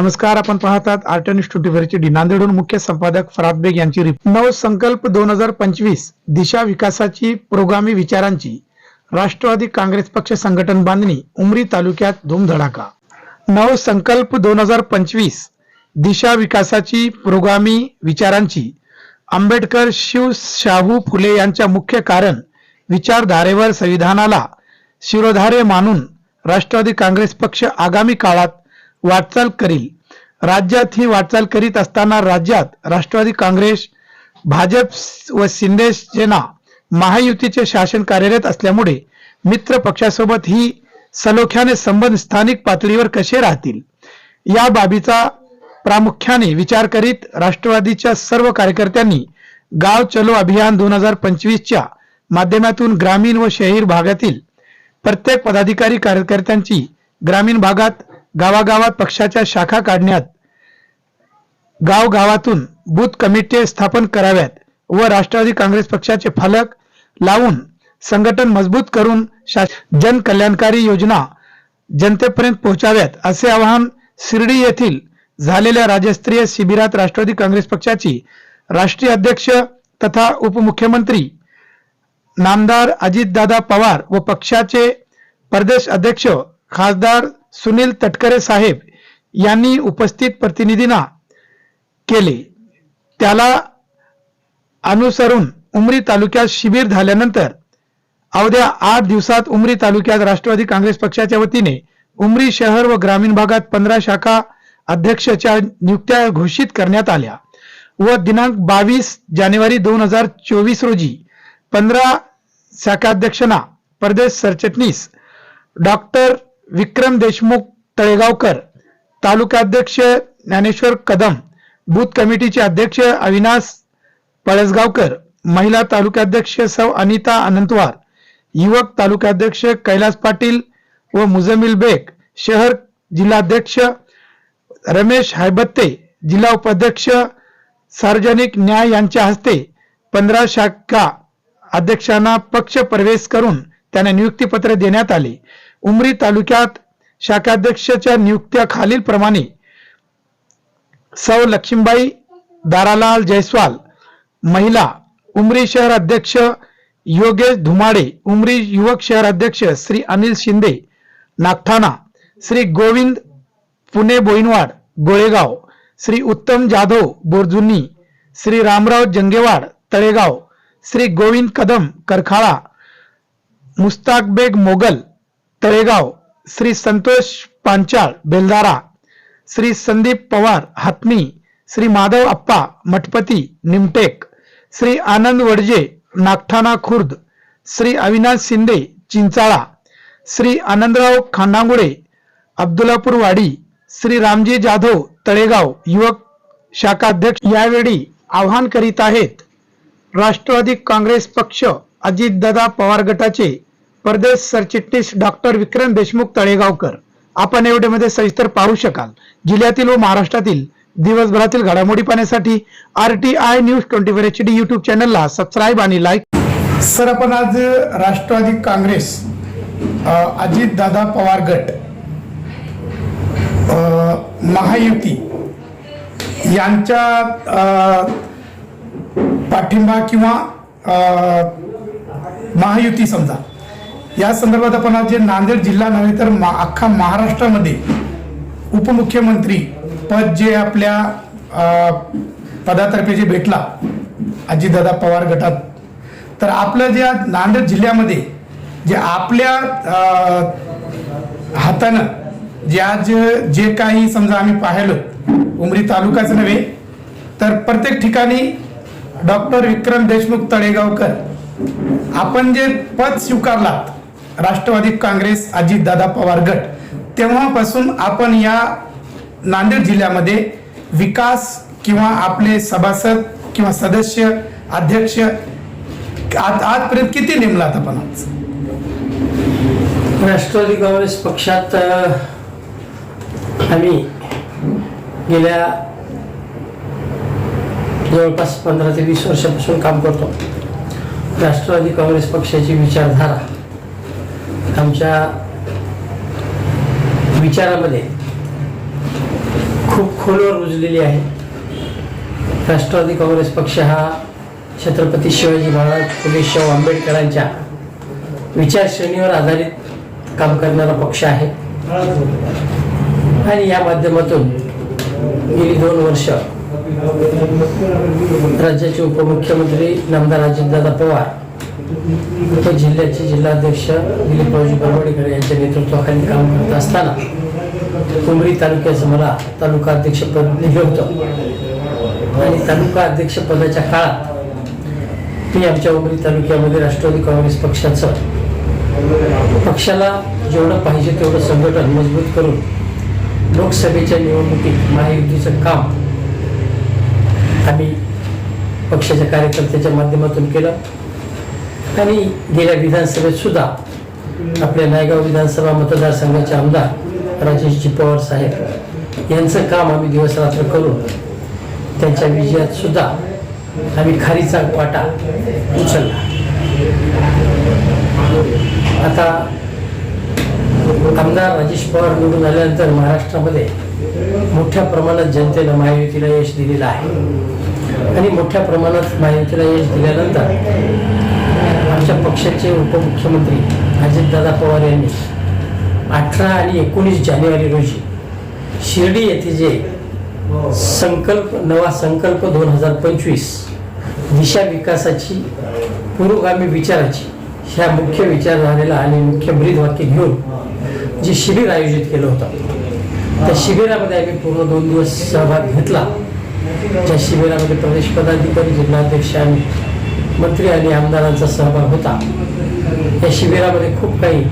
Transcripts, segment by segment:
नमस्कार आपण पाहतात आर्ट न्यूज ट्वेंटी डी नांदेडहून मुख्य संपादक फराद बेग यांची रिप नव संकल्प दोन हजार पंचवीस दिशा विकासाची प्रोगामी विचारांची राष्ट्रवादी काँग्रेस पक्ष संघटन बांधणी उमरी तालुक्यात धूमधडाका. नव संकल्प दोन हजार पंचवीस दिशा विकासाची प्रोगामी विचारांची आंबेडकर शिव शाहू फुले यांच्या मुख्य कारण विचारधारेवर संविधानाला शिरोधारे मानून राष्ट्रवादी काँग्रेस पक्ष आगामी काळात वाटचाल करील. राज्यात ही वाटचाल करीत असताना राज्यात राष्ट्रवादी काँग्रेस भाजप व शिंदे सेना महायुतीचे शासन कार्यरत असल्यामुळे मित्र पक्षासोबत ही सलोख्याने संबंध स्थानिक पातळीवर कसे राहतील? या बाबीचा प्रामुख्याने विचार करीत राष्ट्रवादीच्या सर्व कार्यकर्त्यांनी गाव चलो अभियान दोन हजार पंचवीसच्या माध्यमातून ग्रामीण व शहरी भागातील प्रत्येक पदाधिकारी कार्यकर्त्यांची ग्रामीण भागात गावागावात पक्षाच्या शाखा काढण्यात गावगावातून बूथ कमिटी स्थापन कराव्यात व राष्ट्रवादी काँग्रेस पक्षाचे फलक लावून संघटन मजबूत करून जनकल्याणकारी योजना जनतेपर्यंत पोहोचाव्यात असे आवाहन शिर्डी येथील झालेल्या राज्यस्तरीय शिबिरात राष्ट्रवादी काँग्रेस पक्षाची राष्ट्रीय अध्यक्ष तथा उपमुख्यमंत्री नामदार अजितदादा पवार व पक्षाचे प्रदेश अध्यक्ष खासदार सुनील तटकरे साहेब यांनी उपस्थित प्रतिनिधींना केले. त्याला अनुसरून उमरी तालुक्यात शिबिर झाल्यानंतर अवघ्या आठ दिवसात उमरी तालुक्यात राष्ट्रवादी काँग्रेस पक्षाच्या वतीने उमरी शहर व ग्रामीण भागात पंधरा शाखा अध्यक्षाच्या नियुक्त्या घोषित करण्यात आल्या व दिनांक बावीस जानेवारी दोन हजार चोवीस रोजी पंधरा शाखाध्यक्षांना प्रदेश सरचिटणीस डॉक्टर विक्रम देशमुख तळेगावकर तालुकाध्यक्ष ज्ञानेश्वर कदम बूथ कमिटीचे अध्यक्ष अविनाश पळसगावकर महिला तालुकाध्यक्ष सौ अनिता अनंतवार युवक तालुकाध्यक्ष कैलास पाटील व मुजमिल बेग शहर जिल्हाध्यक्ष रमेश हैबत्ते जिल्हा उपाध्यक्ष सार्वजनिक न्याय यांच्या हस्ते पंधरा शाखा अध्यक्षांना पक्ष प्रवेश करून त्यांना नियुक्तीपत्र देण्यात आले. उमरी तालुक्यात शाखाध्यक्षाच्या नियुक्त्या खालील प्रमाणे. सौ लक्ष्मीबाई दारालाल जयस्वाल महिला उमरी शहर अध्यक्ष योगेश धुमाडे उमरी युवक शहर अध्यक्ष श्री अनिल शिंदे नागठाणा श्री गोविंद पुणे बोईनवाड गोळेगाव श्री उत्तम जाधव बोरजुनी श्री रामराव जंगेवाड तळेगाव श्री गोविंद कदम करखाळा मुस्ताक बेग मोगल तळेगाव श्री संतोष पांचाळ बेलदारा श्री संदीप पवार हातमी श्री माधव अप्पा मठपती निमटेक श्री आनंद वडजे नागठाणा खुर्द श्री अविनाश शिंदे चिंचाळा श्री आनंदराव खांडांगुळे अब्दुलापूरवाडी श्री रामजी जाधव तळेगाव युवक शाखाध्यक्ष यावेळी आवाहन करीत आहेत. राष्ट्रवादी काँग्रेस पक्ष अजितदादा पवार गटाचे परदेश सरचिटणीस डॉक्टर विक्रम देशमुख तळेगावकर. आपण एवढेमध्ये सविस्तर पाहू शकाल. जिल्ह्यातील व महाराष्ट्रातील दिवसभरातील घडामोडी पाहण्यासाठी R T I news twenty four H D YouTube चॅनलला सबस्क्राईब आणि लाईक सर आपण आज राष्ट्रवादी काँग्रेस अजित दादा पवार गट महायुती यांच्या पाठिंबा किंवा महायुती समजा. या संदर्भात आपण आज जे नांदेड जिल्हा नव्हे तर मा अख्खा महाराष्ट्रामध्ये उपमुख्यमंत्री पद जे आपल्या पदातर्फे जे भेटला अजितदादा पवार गटात. तर आपलं जे आज नांदेड जिल्ह्यामध्ये जे आपल्या हातानं जे आज जे काही समजा आम्ही पाहिलं उमरी तालुकाच नव्हे तर प्रत्येक ठिकाणी डॉक्टर विक्रम देशमुख तळेगावकर आपण जे पद स्वीकारलात राष्ट्रवादी काँग्रेस अजितदादा पवार गट. तेव्हापासून आपण या नांदेड जिल्ह्यामध्ये विकास किंवा आपले सभासद किंवा सदस्य अध्यक्ष आज आजपर्यंत किती नेमलात आपण आज? राष्ट्रवादी काँग्रेस पक्षात आम्ही गेल्या जवळपास पंधरा ते वीस वर्षापासून काम करतो. राष्ट्रवादी काँग्रेस पक्षाची विचारधारा आमच्या विचारामध्ये खूप खोलवर रुजलेली आहे. राष्ट्रवादी काँग्रेस पक्ष हा छत्रपती शिवाजी महाराज फुले शाहू आंबेडकरांच्या विचारश्रेणीवर आधारित काम करणारा पक्ष आहे. आणि या माध्यमातून गेली दोन वर्ष राज्याचे उपमुख्यमंत्री नामदार अजितदादा पवार व जिल्ह्याचे जिल्हाध्यक्ष दिलीपरावजी परवडेकर यांच्या नेतृत्वाखाली काम करत असताना कुंभरी तालुक्याचं मला तालुका अध्यक्षपद दिलं होतं आणि तालुका अध्यक्षपदाच्या काळात मी आमच्या उमरी तालुक्यामध्ये राष्ट्रवादी काँग्रेस पक्षाचं पक्षाला जेवढं पाहिजे तेवढं संघटन मजबूत करून लोकसभेच्या निवडणुकीत महायुतीचं काम आम्ही पक्षाच्या कार्यकर्त्याच्या माध्यमातून केलं. आणि गेल्या विधानसभेत सुद्धा आपल्या नायगाव विधानसभा मतदारसंघाचे आमदार राजेशजी पवार साहेब यांचं काम आम्ही दिवस रात्र करून त्यांच्या विजयात सुद्धा आम्ही खारीचा वाटा उचलला. आता आमदार राजेश पवार निवडून आल्यानंतर महाराष्ट्रामध्ये मोठ्या प्रमाणात जनतेनं महायुतीला यश दिलेलं आहे. आणि मोठ्या प्रमाणात महायुतीला यश दिल्यानंतर आमच्या पक्षाचे उपमुख्यमंत्री अजितदादा पवार यांनी अठरा आणि एकोणीस जानेवारी रोजी शिर्डी येथे जे संकल्प नवा संकल्प दोन हजार पंचवीस दिशा विकासाची पुरोगामी विचाराची ह्या मुख्य विचारधारेला आणि मुख्य ब्रीदवाक्य घेऊन जे शिबिर आयोजित केलं होतं त्या शिबिरामध्ये आम्ही पूर्ण दोन दिवस सहभाग घेतला. त्या शिबिरामध्ये प्रदेश पदाधिकारी जिल्हाध्यक्ष आणि मंत्री आणि आमदारांचा सहभाग होता. या शिबिरामध्ये खूप काही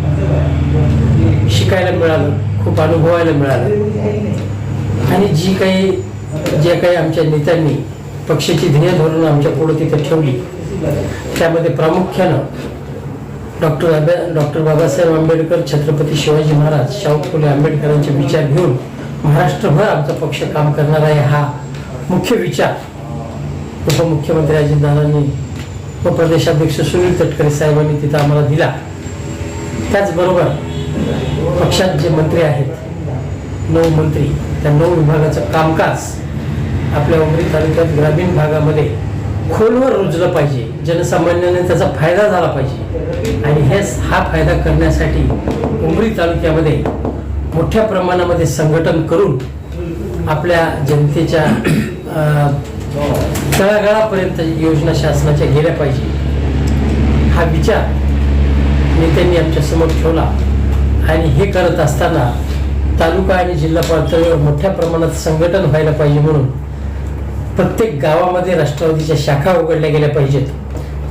शिकायला मिळालं खूप अनुभवायला मिळालं. आणि जी काही जे काही आमच्या नेत्यांनी पक्षाची ध्येय धोरणं आमच्या पुढे तिथे ठेवली त्यामध्ये प्रामुख्यानं डॉक्टर आंबे डॉक्टर बाबासाहेब आंबेडकर छत्रपती शिवाजी महाराज शाहू फुले आंबेडकरांचे विचार घेऊन महाराष्ट्रभर आमचा पक्ष काम करणार आहे हा मुख्य विचार. उपमुख्यमंत्री अजितदादांनी व प्रदेशाध्यक्ष सुनील तटकरे साहेबांनी तिथं आम्हाला दिला. त्याचबरोबर पक्षात जे मंत्री आहेत नऊ मंत्री त्या नऊ विभागाचं कामकाज आपल्या उमरी तालुक्यात ग्रामीण भागामध्ये खोलवर रुजलं पाहिजे. जनसामान्याने त्याचा फायदा झाला पाहिजे. आणि हेच हा फायदा करण्यासाठी उमरी तालुक्यामध्ये मोठ्या प्रमाणामध्ये संघटन करून आपल्या जनतेच्या तळागाळापर्यंत योजना शासनाच्या गेल्या पाहिजे. हा विचार नेत्यांनी आमच्यासमोर ठेवला. आणि हे करत असताना तालुका आणि जिल्हा पातळीवर मोठ्या प्रमाणात संघटन व्हायला पाहिजे म्हणून प्रत्येक गावामध्ये राष्ट्रवादीच्या शाखा उघडल्या गेल्या पाहिजेत.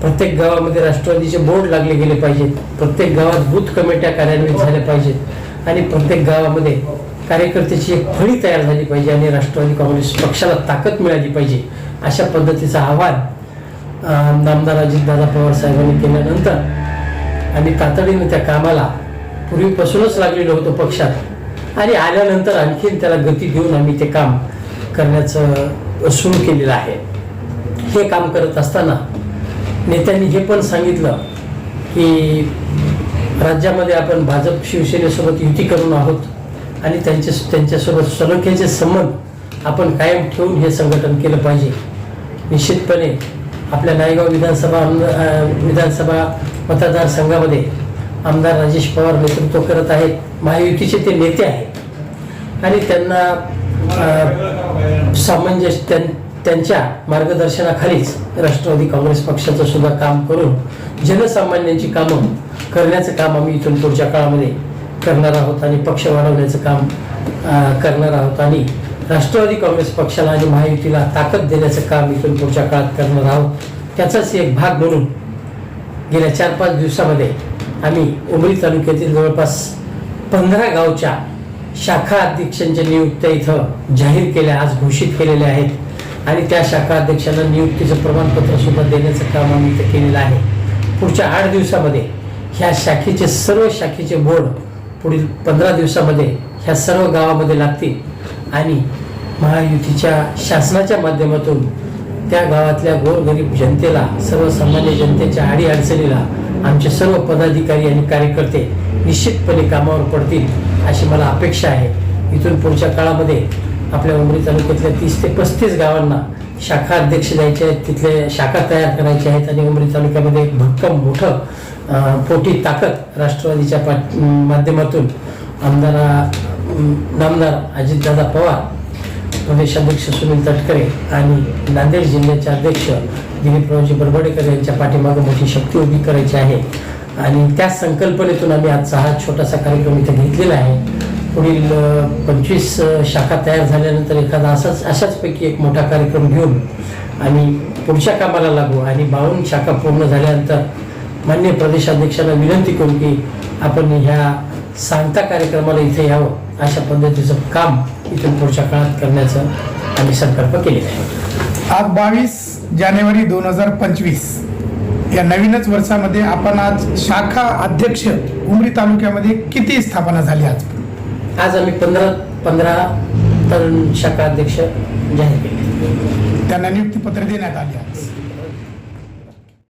प्रत्येक गावामध्ये राष्ट्रवादीचे बोर्ड लागले गेले पाहिजेत. प्रत्येक गावात बूथ कमिट्या कार्यान्वित झाल्या पाहिजेत. आणि प्रत्येक गावामध्ये कार्यकर्त्याची एक फळी तयार झाली पाहिजे आणि राष्ट्रवादी काँग्रेस पक्षाला ताकद मिळाली पाहिजे अशा पद्धतीचं आव्हान आमदार अजितदादा पवार साहेबांनी केल्यानंतर आम्ही तातडीने त्या कामाला पूर्वीपासूनच लागलेलो होतो पक्षात. आणि आल्यानंतर आणखीन त्याला गती देऊन आम्ही ते काम करण्याचं सुरू केलेलं आहे. हे काम करत असताना नेत्यांनी हे पण सांगितलं की राज्यामध्ये आपण भाजप शिवसेनेसोबत युती करून आहोत. आणि त्यांच्या त्यांच्यासोबत सलोख्याचे संबंध आपण कायम ठेवून हे संघटन केलं पाहिजे. निश्चितपणे आपल्या नायगाव विधानसभा विधानसभा मतदारसंघामध्ये आमदार राजेश पवार नेतृत्व करत आहेत. महायुतीचे ते नेते आहेत. आणि त्यांना सामंजस्य त्यां- त्यांच्या मार्गदर्शनाखालीच राष्ट्रवादी काँग्रेस पक्षाचं सुद्धा काम करून जनसामान्यांची कामं करण्याचं काम आम्ही इथून पुढच्या काळामध्ये करणार आहोत आणि पक्ष वाढवण्याचं काम करणार आहोत. आणि राष्ट्रवादी काँग्रेस पक्षाला आणि महायुतीला ताकद देण्याचं काम इथून पुढच्या काळात करणार आहोत. त्याचाच एक भाग म्हणून गेल्या चार पाच दिवसामध्ये आम्ही उमरी तालुक्यातील जवळपास पंधरा गावच्या शाखा अध्यक्षांच्या नियुक्त्या इथं जाहीर केल्या आज घोषित केलेल्या आहेत. आणि त्या शाखा अध्यक्षांना नियुक्तीचं प्रमाणपत्र सुद्धा देण्याचं काम आम्ही इथं केलेलं आहे. पुढच्या आठ दिवसामध्ये ह्या शाखेचे सर्व शाखेचे बोर्ड पुढील पंधरा दिवसामध्ये ह्या सर्व गावामध्ये लागतील. आणि महायुतीच्या शासनाच्या माध्यमातून त्या गावातल्या गोरगरीब जनतेला सर्वसामान्य जनतेच्या आडी अडचणीला आमचे सर्व पदाधिकारी आणि कार्यकर्ते निश्चितपणे कामावर पडतील अशी मला अपेक्षा आहे. इथून पुढच्या काळामध्ये आपल्या उमरी तालुक्यातल्या तीस ते पस्तीस गावांना शाखा अध्यक्ष द्यायचे आहेत तिथले शाखा तयार करायचे आहेत आणि उमरी तालुक्यामध्ये एक भक्कम मोठं पोटी ताकद राष्ट्रवादीच्या पाठ माध्यमातून आमदार नामदार अजितदादा पवार प्रदेशाध्यक्ष सुनील तटकरे आणि नांदेड जिल्ह्याचे अध्यक्ष दिलीपरावजी बरबडेकर यांच्या पाठीमागे मोठी शक्ती उभी करायची आहे. आणि त्या संकल्पनेतून आम्ही आजचा हा छोटासा कार्यक्रम इथे घेतलेला आहे. पुढील पंचवीस शाखा तयार झाल्यानंतर एखादा असाच अशाचपैकी एक मोठा कार्यक्रम घेऊन आणि पुढच्या कामाला लागू आणि बावन्न शाखा पूर्ण झाल्यानंतर मान्य प्रदेशाध्यक्षांना विनंती करू की आपण ह्या सांगता कार्यक्रमाला इथे यावं अशा पद्धतीचं काम इथून पुढच्या काळात करण्याचं आम्ही संकल्प केलेला आहे. आज बावीस जानेवारी दोन हजार पंचवीस. या नवीनच वर्षामध्ये आपण आज शाखा अध्यक्ष उमरी तालुक्यामध्ये किती स्थापना झाली आज? आज आम्ही पंधरा पंधरा तरुण शाखा अध्यक्ष जाहीर केले. त्यांना नियुक्तीपत्र देण्यात आली आज.